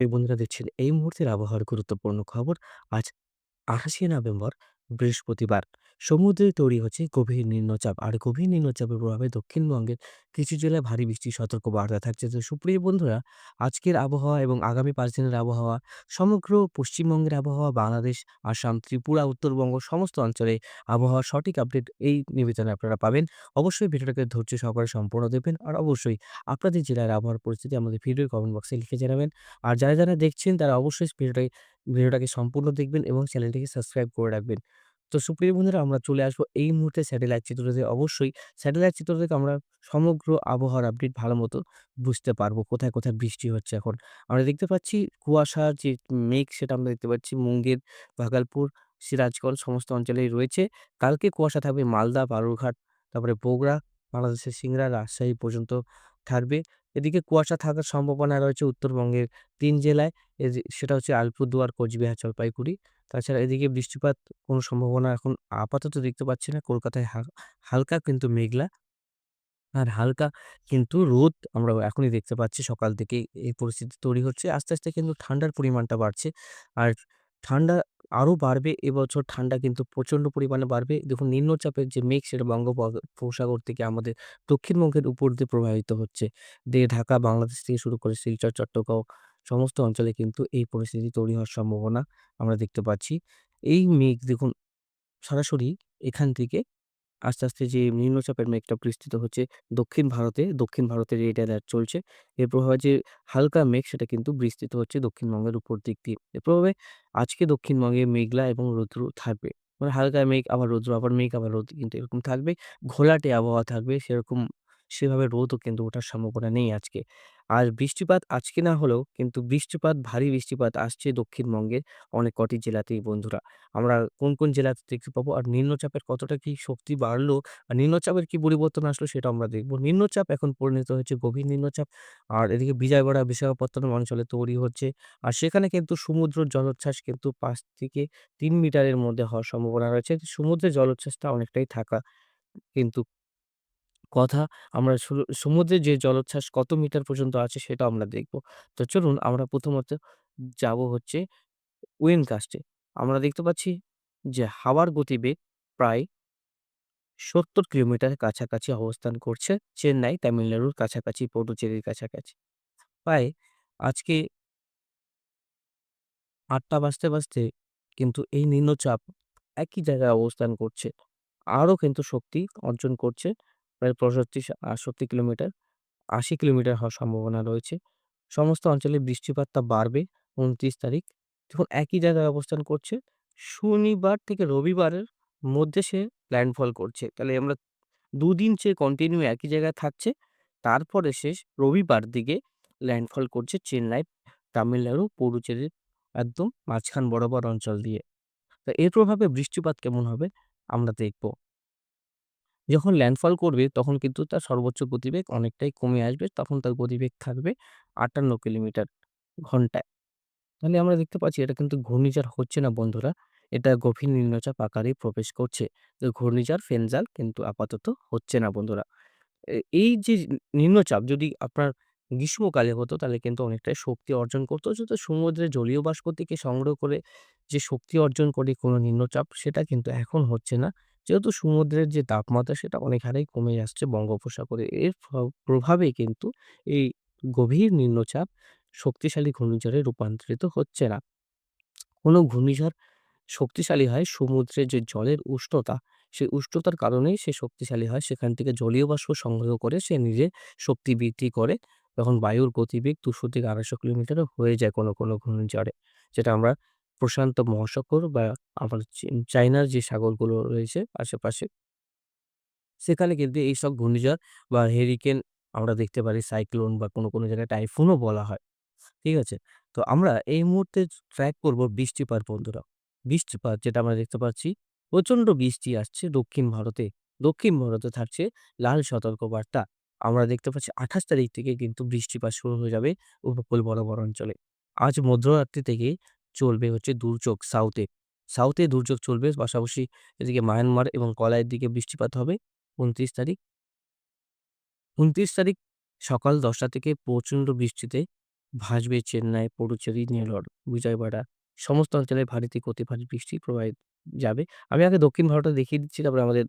এই বন্ধুরা দেখছেন এই মুহূর্তের আবহাওয়ার গুরুত্বপূর্ণ খবর আজ আঠাশে নভেম্বর। বৃহস্পতিবার। সমুদ্রে তৈরি হচ্ছে গভীর নিম্নচাপ আর গভীর নিম্নচাপের প্রভাবে দক্ষিণবঙ্গের কিছু জেলায় ভারী বৃষ্টির সতর্ক বার্তা থাকছে। তো সুপ্রিয় বন্ধুরা, আজকের আবহাওয়া এবং আগামী পাঁচ দিনের আবহাওয়া, সমগ্র পশ্চিমবঙ্গের আবহাওয়া, বাংলাদেশ, আসাম, ত্রিপুরা, উত্তরবঙ্গ সমস্ত অঞ্চলে আবহাওয়ার সঠিক আপডেট এই নিবেদনে আপনারা পাবেন। অবশ্যই ভিডিওটাকে ধৈর্য সহকারে সম্পূর্ণ দেবেন আর অবশ্যই আপনাদের জেলার আবহাওয়ার পরিস্থিতি আমাদের ভিডিও কমেন্ট বক্সে লিখে জানাবেন। আর যারা যারা দেখছেন তারা অবশ্যই ভিডিওটাকে ভিডিওটাকে সম্পূর্ণ দেখবেন এবং চ্যানেলটিকে সাবস্ক্রাইব করে রাখবেন। তো সুপ্রিয় বন্ধুরা আমরা চলে আসব এই মুহূর্তে স্যাটেলাইট চিত্র থেকে অবশ্যই স্যাটেলাইট চিত্র থেকে আমরা সমগ্র আবহাওয়ার আপডেট ভালো মতো বুঝতে পারব কোথায়, কোথায় বৃষ্টি হচ্ছে এখন। আমরা দেখতে পাচ্ছি কুয়াশার যে মেঘ সেটা আমরা দেখতে পাচ্ছি মুঙ্গের, ভাগলপুর, সিরাজগঞ্জ সমস্ত অঞ্চলেই রয়েছে। কালকে কুয়াশা থাকবে মালদা, বালুরঘাট, তারপরে বগুড়া, বাংলাদেশের সিংড়া, রাজশাহী পর্যন্ত থাকবে। এদিকে কুয়াশা থাকার সম্ভাবনা রয়েছে উত্তরবঙ্গের তিন জেলায়। সেটা হচ্ছে আলিপুরদুয়ার, কোচবিহার, জলপাইগুড়ি। তাছাড়া এদিকে বৃষ্টিপাত কোনো সম্ভাবনা এখন আপাতত দেখতে পাচ্ছি না। কলকাতায় হালকা কিন্তু মেঘলা আর হালকা কিন্তু রোদ আমরা এখনই দেখতে পাচ্ছি সকাল থেকেই এই পরিস্থিতি তৈরি হচ্ছে। আস্তে, আস্তে কিন্তু ঠান্ডার পরিমাণটা বাড়ছে। আর ঠান্ডা আরও বাড়বে এবছর ঠান্ডা কিন্তু প্রচণ্ড পরিমাণে বাড়বে। দেখুন নিম্নচাপের যে মেঘ সেটা বঙ্গোপসাগর থেকে আমাদের দক্ষিণবঙ্গের উপর দিয়ে প্রবাহিত হচ্ছে। দিয়ে ঢাকা, বাংলাদেশ থেকে শুরু করে শিলচর, চট্টগ্রাম সমস্ত অঞ্চলে কিন্তু এই পরিস্থিতি তৈরি হওয়ার সম্ভাবনা আমরা দেখতে পাচ্ছি। এই মেঘ দেখুন সরাসরি এখান থেকে আস্তে, আস্তে যে নিম্নচাপের মেঘটা বিস্তৃত হচ্ছে দক্ষিণ ভারতে, দক্ষিণ ভারতের রেড অ্যালার্ট চলছে। এর প্রভাবে যে হালকা মেঘ সেটা কিন্তু বিস্তৃত হচ্ছে দক্ষিণবঙ্গের উপর দিক দিয়ে। এর প্রভাবে আজকে দক্ষিণবঙ্গে মেঘলা এবং রৌদ্র থাকবে। মানে হালকা মেঘ, আবার রৌদ্র, আবার মেঘ, আবার রৌদ্র কিন্তু এরকম থাকবে। ঘোলাটে আবহাওয়া থাকবে সেরকম সেভাবে রোদও কিন্তু ওঠার সম্ভাবনা নেই আজকে। আর বৃষ্টিপাত আজকে না হলেও কিন্তু বৃষ্টিপাত, ভারী বৃষ্টিপাত আসছে দক্ষিণবঙ্গের অনেক কটি জেলাতেই বন্ধুরা। আমরা কোন, কোন জেলাতে দেখতে পাবো আর নিম্নচাপের কতটা কি শক্তি বাড়লো আর নিম্নচাপের কি পরিবর্তন আসলো সেটা আমরা দেখব। নিম্নচাপ এখন পরিণত হয়েছে গভীর নিম্নচাপ। আর এদিকে বিজয়বাড়া, বিশাখাপত্তনম অঞ্চলে তৈরি হচ্ছে। আর সেখানে কিন্তু সমুদ্র জলোচ্ছ্বাস কিন্তু পাঁচ থেকে তিন মিটারের মধ্যে হওয়ার সম্ভাবনা রয়েছে। সমুদ্রের জলোচ্ছ্বাসটা অনেকটাই থাকা কিন্তু কথা আমরা সু সমুদ্রের যে জলোচ্ছ্বাস কত মিটার পর্যন্ত আছে সেটাও আমরা দেখব। তো চলুন আমরা প্রথমত যাব হচ্ছে উইন কাস্টে আমরা দেখতে পাচ্ছি যে হাওয়ার গতিবেগ প্রায় ৭০ কিলোমিটারের কাছাকাছি অবস্থান করছে চেন্নাই, তামিলনাড়ুর কাছাকাছি, পটুচেরির কাছাকাছি। প্রায় আজকে ৮টা বাজতে, বাজতে কিন্তু এই নিম্নচাপ একই জায়গায় অবস্থান করছে। আরও কিন্তু শক্তি অর্জন করছে। প্রায় ৬৫ ৬৮ কিলোমিটার, ৮০ কিলোমিটার হওয়ার সম্ভাবনা রয়েছে। সমস্ত অঞ্চলে বৃষ্টিপাতটা বাড়বে ২৯ তারিখ। দেখুন একই জায়গায় অবস্থান করছে। শনিবার থেকে রবিবারের মধ্যে সে ল্যান্ডফল করছে। তাহলে আমরা দুদিন সে কন্টিনিউ একই জায়গায় থাকছে। তারপরে সে রবিবার দিকে ল্যান্ডফল করছে চেন্নাই, তামিলনাড়ু, পুডুচেরির একদম মাঝখান বরাবর অঞ্চল দিয়ে। তো এর প্রভাবে বৃষ্টিপাত কেমন হবে আমরা দেখব। যখন ল্যান্ডফল করবে, তখন কিন্তু তার সর্বোচ্চ গতিবেগ অনেকটাই কমে আসবে। তখন তার গতিবেগ থাকবে ৫৮ কিলোমিটার ঘন্টায়। তাহলে আমরা দেখতে পাচ্ছি এটা কিন্তু ঘূর্ণিঝড় হচ্ছে না বন্ধুরা। এটা গভীর নিম্নচাপ আকারে প্রবেশ করছে। তো ঘূর্ণিঝড় ফেনজাল কিন্তু আপাতত হচ্ছে না বন্ধুরা। এই যে নিম্নচাপ যদি আপনার গ্রীষ্মকালে হতো, তাহলে কিন্তু অনেকটাই শক্তি অর্জন করতো। যেহেতু সমুদ্রে জলীয় বাষ্প থেকে সংগ্রহ করে যে শক্তি অর্জন করে কোনো নিম্নচাপ, সেটা কিন্তু এখন হচ্ছে না। যেহেতু সমুদ্রের যে তাপমাত্রা সেটা অনেক হারেই কমে আসছে বঙ্গোপসাগরে। এর প্রভাবে কিন্তু এই গভীর নিম্নচাপ শক্তিশালী ঘূর্ণিঝড়ে রূপান্তরিত হচ্ছে না। কোনো ঘূর্ণিঝড় শক্তিশালী হয় সমুদ্রের যে জলের উষ্ণতা, সেই উষ্ণতার কারণেই সে শক্তিশালী হয়। সেখান থেকে জলীয় বাষ্প সংগ্রহ করে সে নিজের শক্তি বৃদ্ধি করে। তখন বায়ুর গতিবেগ দুশো থেকে ২৫০ কিলোমিটারও হয়ে যায় কোনো, কোনো ঘূর্ণিঝড়ে। যেটা আমরা প্রশান্ত মহাসাগর বা আমার চায়নার যে সাগরগুলো রয়েছে আশেপাশে সেখানে কিন্তু এইসব ঘূর্ণিঝড় বা হেরিকেন আমরা দেখতে পারি, সাইক্লোন বা কোনো, কোনো জায়গায় টাইফুনও বলা হয়। ঠিক আছে? তো আমরা এই মুহূর্তে ট্র্যাক করব বৃষ্টিপাত বন্ধুরা। বৃষ্টিপাত যেটা আমরা দেখতে পাচ্ছি, প্রচণ্ড বৃষ্টি আসছে দক্ষিণ ভারতে। দক্ষিণ ভারতে থাকছে লাল সতর্কবার্তা। আমরা দেখতে পাচ্ছি ২৮ তারিখ থেকে কিন্তু বৃষ্টিপাত শুরু হয়ে যাবে উপকূল বরাবর অঞ্চলে। আজ মধ্যরাত্রি থেকে চলবে হচ্ছে দুর্যোগ সাউথে। সাউথে দুর্যোগ চলবে পাশাপাশি এদিকে মায়ানমার এবং কলাইয়ের দিকে বৃষ্টিপাত হবে ২৯ তারিখ। ২৯ তারিখ সকাল ১০টা থেকে প্রচণ্ড বৃষ্টিতে ভাসবে চেন্নাই, পুডুচেরি, নেলোর, বিজয়বাড়া সমস্ত অঞ্চলে ভারী থেকে অতি ভারী বৃষ্টি প্রবাহিত যাবে। আমি আগে দক্ষিণ ভারতটা দেখিয়ে দিচ্ছি তারপরে আমাদের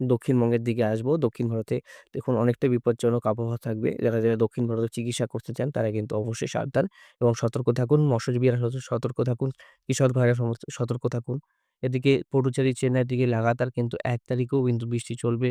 দক্ষিণবঙ্গের দিকে আসব। দক্ষিণ ভারতে দেখুন অনেকটা বিপজ্জনক আবহাওয়া থাকবে। যারা, যারা দক্ষিণ ভারতে চিকিৎসা করতে চান তারা কিন্তু অবশ্যই সাবধান এবং সতর্ক থাকুন। মৎস্যজীবীরা সত সতর্ক থাকুন। কৃষক ভাইরা সতর্ক থাকুন। এদিকে পটুচারি চেন্নাইয়ের দিকে লাগাতার কিন্তু এক তারিখেও কিন্তু বৃষ্টি চলবে।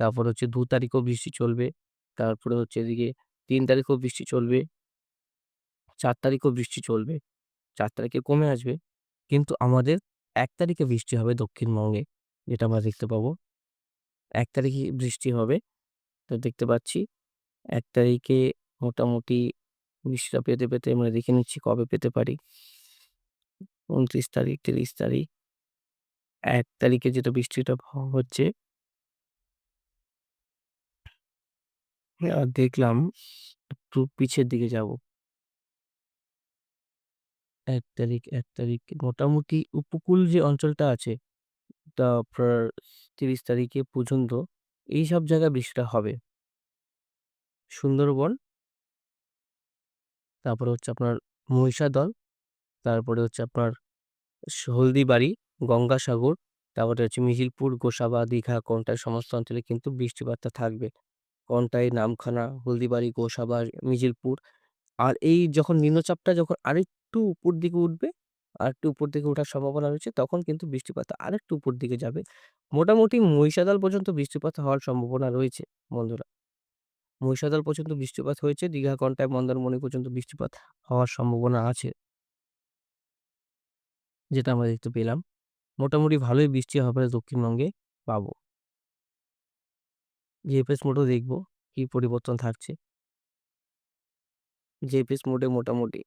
তারপর হচ্ছে দু তারিখেও বৃষ্টি চলবে। তারপরে হচ্ছে এদিকে তিন তারিখেও বৃষ্টি চলবে। চার তারিখেও বৃষ্টি চলবে। চার তারিখে কমে আসবে। কিন্তু আমাদের এক তারিখে বৃষ্টি হবে দক্ষিণবঙ্গে। যেটা আমরা দেখতে পাবো। ১ তারিখে বৃষ্টি হবে। তো দেখতে পাচ্ছি এক তারিখে মোটামুটি বৃষ্টিটা পেতে, পেতে আমরা দেখে নিচ্ছি কবে পেতে পারি। ২৯ তারিখ, ৩০ তারিখ। এক তারিখে যেটা বৃষ্টিটা হচ্ছে দেখলাম একটু পিছের দিকে যাব। এক তারিখ, এক তারিখ মোটামুটি উপকূল যে অঞ্চলটা আছে তা আপনার ৩০ তারিখে পর্যন্ত এইসব জায়গায় বৃষ্টিটা হবে। সুন্দরবন তারপরে হচ্ছে আপনার মহিষাদল, তারপরে হচ্ছে আপনার হলদিবাড়ি, গঙ্গাসাগর, তারপরে হচ্ছে মিহিরপুর, গোসাবা, দীঘা, কন্টাই সমস্ত অঞ্চলে কিন্তু বৃষ্টিপাতটা থাকবে। কন্টাই, নামখানা, হলদিবাড়ি, গোসাবা, মিহিরপুর আর এই যখন নিম্নচাপটা যখন আরেকটু উপর দিকে উঠবে, আরেকটু উপর দিকে ওঠার সম্ভাবনা রয়েছে তখন কিন্তু বৃষ্টিপাতটা আরেকটু উপর দিকে যাবে। মোটামুটি মহিষাদল পর্যন্ত বৃষ্টিপাত হওয়ার সম্ভাবনা রয়েছে বন্ধুরা। মহিষাদল পর্যন্ত বৃষ্টিপাত হয়েছে। দীঘা, কন্টাই, মন্দারমণি পর্যন্ত বৃষ্টিপাত হওয়ার সম্ভাবনা আছে। যেটা আমরা দেখতে পেলাম। মোটামুটি ভালোই বৃষ্টি আমরা দক্ষিণবঙ্গে পাবো। জিএফএস মোডেও দেখব কি পরিবর্তন থাকছে। জিএফএস মোডে মোটামুটি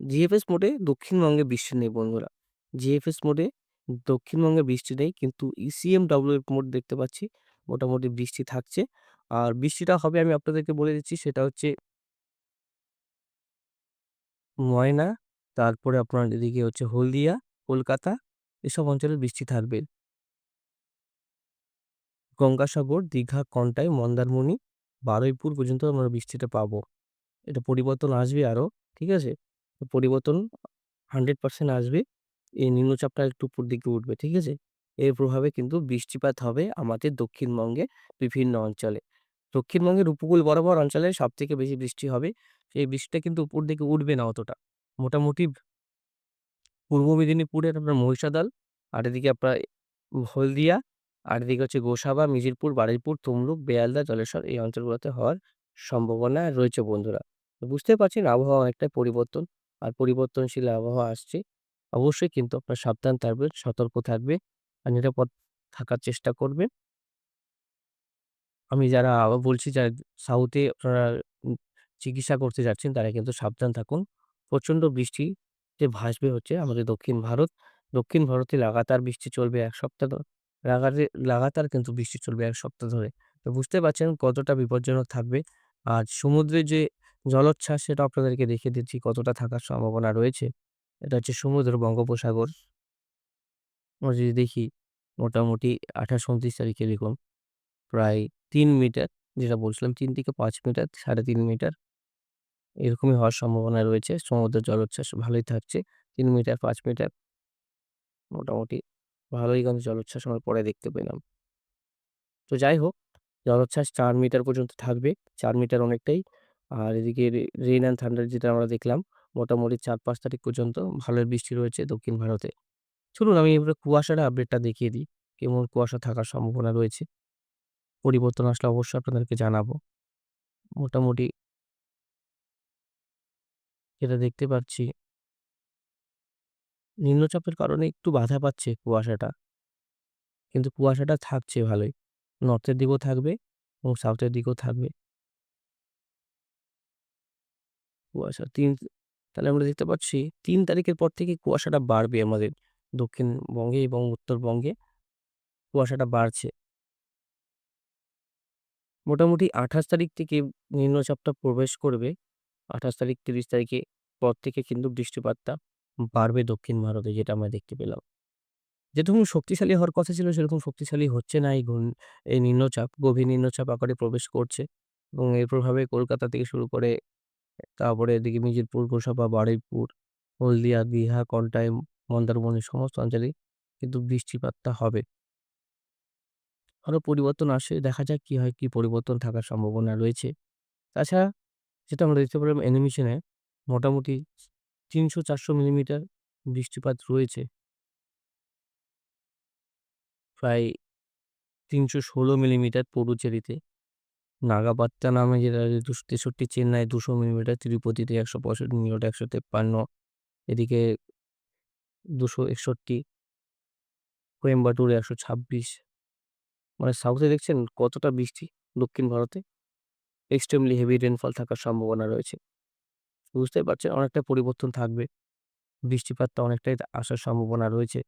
জিএফএস মোডে দক্ষিণবঙ্গে বৃষ্টি নেই বন্ধুরা। জিএফএস মোডে দক্ষিণবঙ্গে বৃষ্টি নেই কিন্তু ইসিএমডব্লিউ মোড দেখতে পাচ্ছি মোটামুটি বৃষ্টি থাকছে। আর বৃষ্টিটা হবে আমি আপনাদেরকে বলে দিচ্ছি সেটা হচ্ছে ময়না, তারপরে আপনার এদিকে হচ্ছে হলদিয়া, কলকাতা এসব অঞ্চলে বৃষ্টি থাকবে। গঙ্গাসাগর, দীঘা, কন্টাই, মন্দারমণি, বারুইপুর পর্যন্ত আমরা বৃষ্টিটা পাবো। এটা পরিবর্তন আসবে আরও ঠিক আছে? পরিবর্তন 100% আসবে। এই নিম্নচাপটা একটু উপর দিকে উঠবে। ঠিক আছে? এর প্রভাবে কিন্তু বৃষ্টিপাত হবে আমাদের দক্ষিণবঙ্গে বিভিন্ন অঞ্চলে। দক্ষিণবঙ্গের উপকূল বরাবর অঞ্চলে সব থেকে বেশি বৃষ্টি হবে। সেই বৃষ্টিটা কিন্তু উপর দিকে উঠবে না অতটা। মোটামুটি পূর্ব মেদিনীপুরের আপনার মহিষাদল, আর এদিকে আপনার হলদিয়া, আর এদিকে হচ্ছে গোসাবা, মিজিরপুর বারুইপুর, তমলুক, বেয়ালদা, জলেশ্বর এই অঞ্চলগুলোতে হওয়ার সম্ভাবনা রয়েছে বন্ধুরা। তো বুঝতেই পারছেন আবহাওয়া অনেকটাই পরিবর্তন। আর পরিবর্তনশীল আবহাওয়া আসছে। অবশ্যই কিন্তু আপনারা সাবধান থাকবেন, সতর্ক থাকবে আর নিরাপদ থাকার চেষ্টা করবেন। আমি যারা আবার বলছি যারা সাউথে আপনারা চিকিৎসা করতে যাচ্ছেন তারা কিন্তু সাবধান থাকুন। প্রচণ্ড বৃষ্টি যে ভাসবে হচ্ছে আমাদের দক্ষিণ ভারত। দক্ষিণ ভারতে লাগাতার বৃষ্টি চলবে এক সপ্তাহ লাগাতে লাগাতার কিন্তু বৃষ্টি চলবে এক সপ্তাহ ধরে। তো বুঝতে পারছেন কতটা বিপজ্জনক থাকবে। আর সমুদ্রে যে জলোচ্ছ্বাস সেটা আপনাদেরকে দেখিয়ে দিচ্ছি কতটা থাকার সম্ভাবনা রয়েছে। এটা হচ্ছে সমুদ্র বঙ্গোপসাগর। আমরা যদি দেখি মোটামুটি ২৮-২৯ তারিখে দেখুন প্রায় তিন মিটার যেটা বলছিলাম তিন থেকে পাঁচ মিটার, ৩.৫ মিটার এরকমই হওয়ার সম্ভাবনা রয়েছে। সমুদ্রের জলোচ্ছ্বাস ভালোই থাকছে। তিন মিটার, পাঁচ মিটার মোটামুটি ভালোই কিন্তু জলোচ্ছ্বাস আমরা পরে দেখতে পেলাম। তো যাই হোক জলোচ্ছ্বাস চার মিটার পর্যন্ত থাকবে। চার মিটার অনেকটাই। আর এদিকে রেইন অ্যান্ড থান্ডার যেটা আমরা দেখলাম, মোটামুটি ৪-৫ তারিখ পর্যন্ত ভালোই বৃষ্টি রয়েছে দক্ষিণ ভারতে। চলুন আমি এবারে কুয়াশার আপডেটটা দেখিয়ে দিই। কেমন কুয়াশা থাকার সম্ভাবনা রয়েছে। পরিবর্তন আসলে অবশ্যই আপনাদেরকে জানাব। মোটামুটি যেটা দেখতে পাচ্ছি, নিম্নচাপের কারণে একটু বাধা পাচ্ছে কুয়াশাটা। কিন্তু কুয়াশাটা থাকছে ভালোই। নর্থের দিকেও থাকবে এবং সাউথের দিকেও থাকবে। কুয়াশা তিন, তাহলে আমরা দেখতে পাচ্ছি তিন তারিখের পর থেকে কুয়াশাটা বাড়বে আমাদের দক্ষিণবঙ্গে এবং উত্তরবঙ্গে কুয়াশাটা বাড়ছে। মোটামুটি ২৮ তারিখ থেকে নিম্নচাপটা প্রবেশ করবে। ২৮ তারিখ ৩০ তারিখে পর থেকে কিন্তু বৃষ্টিপাতটা বাড়বে দক্ষিণ ভারতে, যেটা আমরা দেখতে পেলাম। যেরকম শক্তিশালী হওয়ার কথা ছিল, সেরকম শক্তিশালী হচ্ছে না এই ঘূর্ণ, এই নিম্নচাপ। গভীর নিম্নচাপ আকারে প্রবেশ করছে এবং এর প্রভাবে কলকাতা থেকে শুরু করে তারপরে এদিকে মিজিরপুর, গোসাবা, বারুইপুর, হলদিয়া, দীঘা, কল্টাই, মন্দারমণি সমস্ত অঞ্চলেই কিন্তু বৃষ্টিপাতটা হবে। আরও পরিবর্তন আসে দেখা যাক কী হয়, কী পরিবর্তন থাকার সম্ভাবনা রয়েছে। তাছাড়া যেটা আমরা দেখতে পেলাম অ্যানিমেশনে মোটামুটি তিনশো চারশো মিলিমিটার বৃষ্টিপাত রয়েছে। প্রায় ৩১৬ মিলিমিটার পুডুচেরিতে। নাগাপাত্তা নামে যেটা ২৬৩ চেন্নাই দুশো মিলিমিটার, তিরুপতিতে ১৬৫ মিলিমিটার, ১৫৩ এদিকে ২৬১ কোয়েম্বাটুরে ১২৬ মানে সাউথে দেখছেন কতটা বৃষ্টি দক্ষিণ ভারতে এক্সট্রিমলি হেভি রেনফল থাকার সম্ভাবনা রয়েছে। বুঝতেই পারছেন অনেকটা পরিবর্তন থাকবে। বৃষ্টিপাতটা অনেকটাই আসার সম্ভাবনা রয়েছে।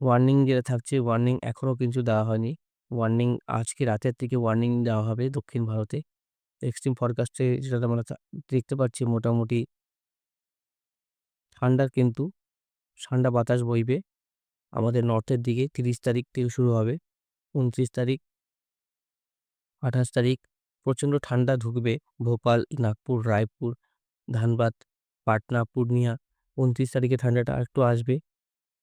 ওয়ার্নিং যেটা থাকছে ওয়ার্নিং এখনও কিন্তু দেওয়া হয়নি। ওয়ার্নিং আজকে রাতের দিকে ওয়ার্নিং দেওয়া হবে দক্ষিণ ভারতে। এক্সট্রিম ফরকাস্টে যেটা আমরা দেখতে পাচ্ছি মোটামুটি ঠান্ডার কিন্তু ঠান্ডা বাতাস বইবে আমাদের নর্থের দিকে ৩০ তারিখ থেকে শুরু হবে। ২৯ তারিখ ২৮ তারিখ প্রচণ্ড ঠান্ডা ঢুকবে ভোপাল, নাগপুর, রায়পুর, ধানবাদ, পাটনা, পূর্ণিয়া। ২৯ তারিখে ঠান্ডাটা আরেকটু আসবে।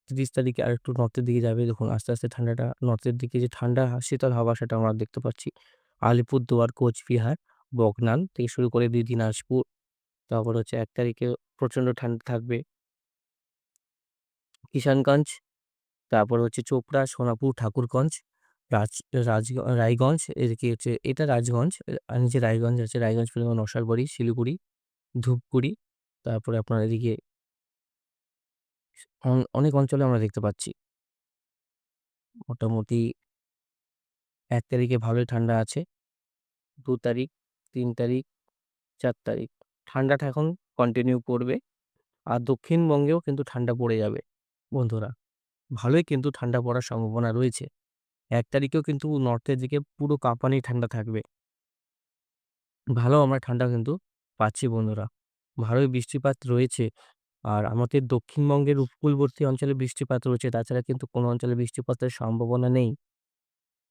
৩০ তারিখে আরেকটু নর্থের দিকে যাবে দেখুন আস্তে, আস্তে ঠান্ডাটা নর্থের দিকে যে ঠান্ডা শীতল হাওয়া সেটা আমরা দেখতে পাচ্ছি। আলিপুরদুয়ার, কোচবিহার, বকনান থেকে শুরু করে দিনাজপুর তারপর হচ্ছে এক তারিখে প্রচণ্ড ঠান্ডা থাকবে। কিষানগঞ্জ, তারপর হচ্ছে চোপড়া, সোনাপুর, ঠাকুরগঞ্জ, রাজ রাজ রায়গঞ্জ এদিকে হচ্ছে এটা রাজগঞ্জ আর নিচে রায়গঞ্জ আছে রায়গঞ্জ পর্যন্ত নকশালবাড়ি, শিলিগুড়ি, ধূপগুড়ি তারপরে আপনার এদিকে অন অনেক অঞ্চলে আমরা দেখতে পাচ্ছি। মোটামুটি ১ তারিখে ভালোই ঠান্ডা আছে। ২ তারিখ, ৩ তারিখ, ৪ তারিখ ঠান্ডাটা এখন কন্টিনিউ করবে। আর দক্ষিণবঙ্গেও কিন্তু ঠান্ডা পড়ে যাবে বন্ধুরা। ভালোই কিন্তু ঠান্ডা পড়ার সম্ভাবনা রয়েছে। ১ তারিখেও কিন্তু নর্থের দিকে পুরো কাঁপানি ঠান্ডা থাকবে। ভালো আমরা ঠান্ডা কিন্তু পাচ্ছি বন্ধুরা। ভালোই বৃষ্টিপাত রয়েছে। আর আমাদের দক্ষিণবঙ্গের উপকূলবর্তী অঞ্চলে বৃষ্টিপাত রয়েছে। তাছাড়া কিন্তু কোনো অঞ্চলে বৃষ্টিপাতের সম্ভাবনা নেই।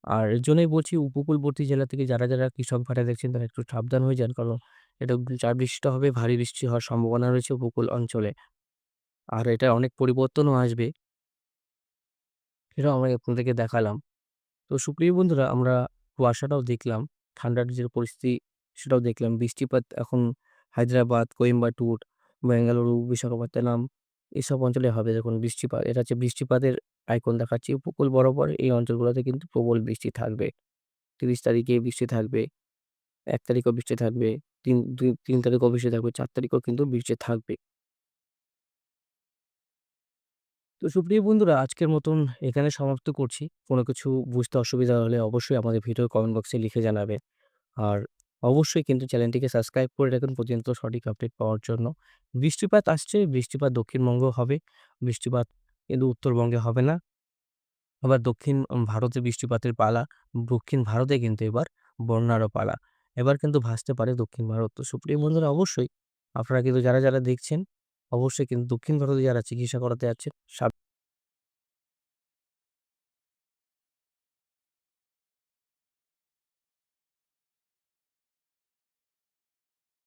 আর এর জন্যই বলছি উপকূলবর্তী জেলা থেকে যারা, যারা কৃষক ভাইরা দেখছেন তারা একটু সাবধান হয়ে যান। কারণ এটা যা বৃষ্টিটা হবে ভারী বৃষ্টি হওয়ার সম্ভাবনা রয়েছে উপকূল অঞ্চলে। আর এটা অনেক পরিবর্তনও আসবে। এটাও আমরা আপনাদেরকে দেখালাম। তো সুপ্রিয় বন্ধুরা আমরা কুয়াশাটাও দেখলাম। ঠান্ডার যে পরিস্থিতি সেটাও দেখলাম। বৃষ্টিপাত এখন হায়দ্রাবাদ, কোয়েম্বাটুর, বেঙ্গালুরু, বিশাখাপত্তনম এসব অঞ্চলে হবে দেখুন বৃষ্টিপাত। এটা হচ্ছে বৃষ্টিপাতের আইকন দেখাচ্ছি। উপকূল বরাবর এই অঞ্চলগুলোতে কিন্তু প্রবল বৃষ্টি থাকবে। ৩০ তারিখে বৃষ্টি থাকবে। ১ তারিখও বৃষ্টি থাকবে। ৩ ২ ৩ তারিখেও বৃষ্টি থাকবে। ৪ তারিখও কিন্তু বৃষ্টি থাকবে। তো সুপ্রিয় বন্ধুরা আজকের মতন এখানে সমাপ্ত করছি। কোনো কিছু বুঝতে অসুবিধা হলে অবশ্যই আমাদের ভিডিওর কমেন্ট বক্সে লিখে জানাবেন। আর অবশ্যই কিন্তু চ্যানেলটিকে সাবস্ক্রাইব করে রাখুন প্রতিনিয়ত সঠিক আপডেট পাওয়ার জন্য। বৃষ্টিপাত আসছে, বৃষ্টিপাত দক্ষিণবঙ্গ হবে। বৃষ্টিপাত কিন্তু উত্তরবঙ্গে হবে না। আবার দক্ষিণ ভারতে বৃষ্টিপাতের পালা। দক্ষিণ ভারতে কিন্তু এবার বন্যারও পালা। এবার কিন্তু ভাসতে পারে দক্ষিণ ভারত। তো সুপ্রিয় বন্ধুরা অবশ্যই আপনারা কিন্তু যারা, যারা দেখছেন অবশ্যই কিন্তু দক্ষিণ ভারতে যারা চিকিৎসা করাতে যাচ্ছেন